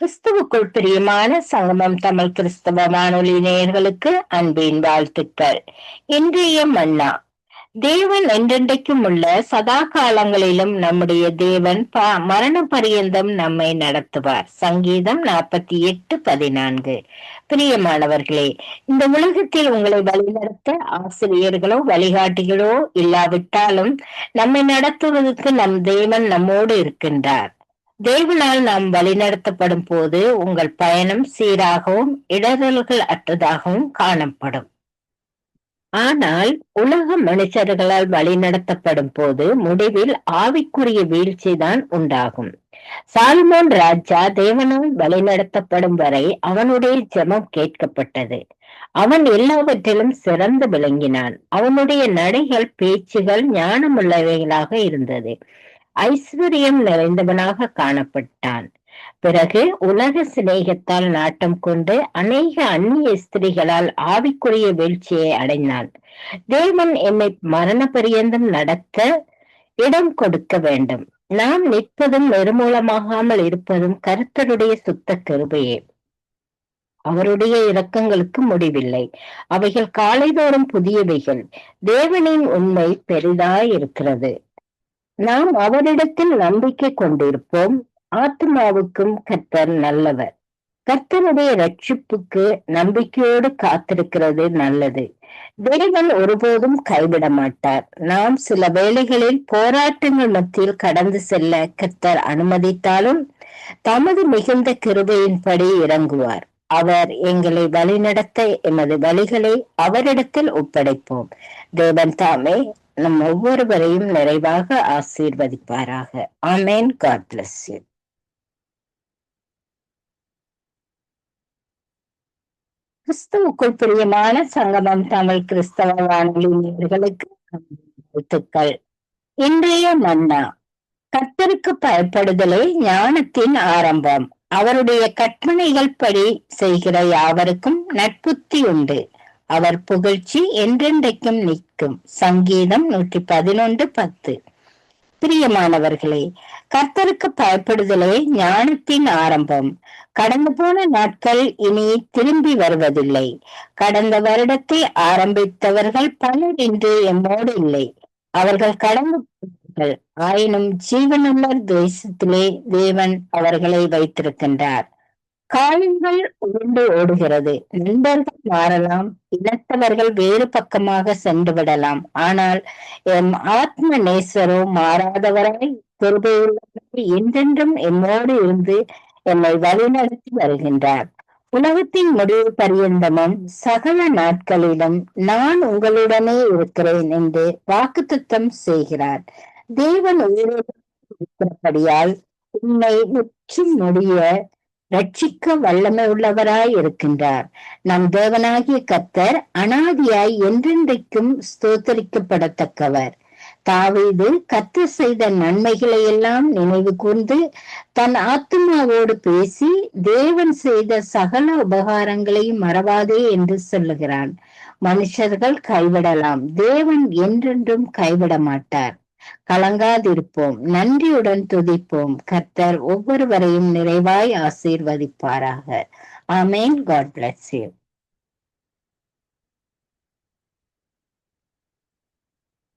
கிறிஸ்துவுக்குள் பிரியமான சங்கமம் தமிழ் கிறிஸ்தவ வானொலி நேயர்களுக்கு அன்பின் வாழ்த்துக்கள். இன்றைய மன்னா. தேவன் என்றென்றைக்கும் உள்ள சதா காலங்களிலும் நம்முடைய தேவன் மரண பரியந்தம் நம்மை நடத்துவார். சங்கீதம் நாற்பத்தி எட்டு பதினான்கு. பிரியமானவர்களே இந்த உலகத்தில் உங்களை வழிநடத்த ஆசிரியர்களோ வழிகாட்டிகளோ இல்லாவிட்டாலும் நம்மை நடத்துவதற்கு நம் தேவன் நம்மோடு இருக்கின்றார். தேவனால் நாம் வழிநடத்தப்படும் போது உங்கள் பயணம் சீராகவும் இடரல்கள் அற்றதாகவும் காணப்படும். ஆனால் உலக மனுஷர்களால் வழிநடத்தப்படும் போது முடிவில் ஆவிக்குரிய வீழ்ச்சி தான் உண்டாகும். சால்மோன் ராஜா தேவனால் வழிநடத்தப்படும் வரை அவனுடைய ஜெபம் கேட்கப்பட்டது. அவன் எல்லாவற்றிலும் சிறந்து விளங்கினான். அவனுடைய நடைகள் பேச்சுகள் ஞானமுள்ளவைகளாக இருந்தது. ஐஸ்வர்யம் நிறைந்தவனாக காணப்பட்டான். பிறகு உலக சிநேகத்தால் நாட்டம் கொண்டு அநேக அந்நிய ஸ்திரிகளால் ஆவிக்குரிய வீழ்ச்சியை அடைந்தான். தேவன் என்னை மரண பரியந்தம் நடத்த இடம் கொடுக்க வேண்டும். நாம் நிற்பதும் நிர்மூலமாகாமல் இருப்பதும் கருத்தருடைய சுத்த கிருபையே. அவருடைய இரக்கங்களுக்கு முடிவில்லை. அவைகள் காலைதோறும் புதியவைகள். தேவனின் உண்மை பெரிதாய் இருக்கிறது நாம் அவரிடத்தில் நம்பிக்கை கொண்டிருப்போம். ஆத்மாவுக்கும் கர்த்தர் நல்லவர். கர்த்தருடைய ரட்சிப்புக்கு நம்பிக்கையோடு காத்திருக்கிறது நல்லது. தேவன் ஒருபோதும் கைவிட மாட்டார். நாம் சில வேளைகளில் போராட்டங்கள் மத்தியில் கடந்து செல்ல கர்த்தர் அனுமதித்தாலும் தமது மிகுந்த கிருபையின்படி இறங்குவார். அவர் எங்களை வழிநடத்த எமது வழிகளை அவரிடத்தில் ஒப்படைப்போம். தேவன் தாமே நம் ஒவ்வொருவரையும் நிறைவாக ஆசீர்வதிப்பாராக. ஆமேன். காட் பிளஸ் யூ கிறிஸ்துவுக்குள் பிரியமான சங்கமம் தமிழ் கிறிஸ்தவ வானொலி வாழ்த்துக்கள். இன்றைய மன்னா. கத்தருக்கு பயப்படுதலே ஞானத்தின் ஆரம்பம். அவருடைய கற்பனைகள் படி செய்கிற யாவருக்கும் நட்புத்தி உண்டு. அவர் புகழ்ச்சி என்றென்றைக்கும் நிற்கும். சங்கீதம் நூற்றி பதினொன்று பத்து. பிரியமானவர்களே கர்த்தருக்கு பயப்படுதலே ஞானத்தின் ஆரம்பம். கடந்து போன நாட்கள் இனி திரும்பி வருவதில்லை. கடந்த வருடத்தை ஆரம்பித்தவர்கள் பலர் இன்று எம்மோடு இல்லை. அவர்கள் கடந்து ஆயினும் ஜீவனுள்ள தேசத்திலே தேவன் அவர்களை வைத்திருக்கின்றார். காயங்கள் உருண்டு ஓடுகிறது. நண்பர்கள் மாறலாம் இனத்தவர்கள் வேறு பக்கமாக சென்று விடலாம். ஆனால் எம் ஆத்ம நேசரோ மாறாதவராய் கிருபையுள்ளவராய் என்றென்றும் எம்மோடு இருந்து என்னை வழிநடத்தி வருகின்றார். உலகத்தின் முடிவு பரியந்தமும் சகல நாட்களிலும் நான் உங்களுடனே இருக்கிறேன் என்று வாக்குத்தத்தம் செய்கிறார். தேவன் உயிரோடு இருக்கிறபடியால் உன்னை முற்றும் முடிய ரட்சிக்க வல்லமை உள்ளவராய் இருக்கின்றார். நம் தேவனாகிய கத்தர் அனாதியாய் என்றென்றைக்கும் ஸ்தோத்தரிக்கப்படத்தக்கவர். தாவீது கத்து செய்த நன்மைகளை எல்லாம் நினைவு கூர்ந்து தன் ஆத்மாவோடு பேசி தேவன் செய்த சகல உபகாரங்களையும் மறவாதே என்று சொல்லுகிறான். மனுஷர்கள் கைவிடலாம். தேவன் என்றென்றும் கைவிட மாட்டார் கலங்காதிருப்போம். நன்றியுடன் துதிப்போம். கர்த்தர் ஒவ்வொருவரையும் நிறைவாய் ஆசீர்வதிப்பாராக. ஆமேன். God bless you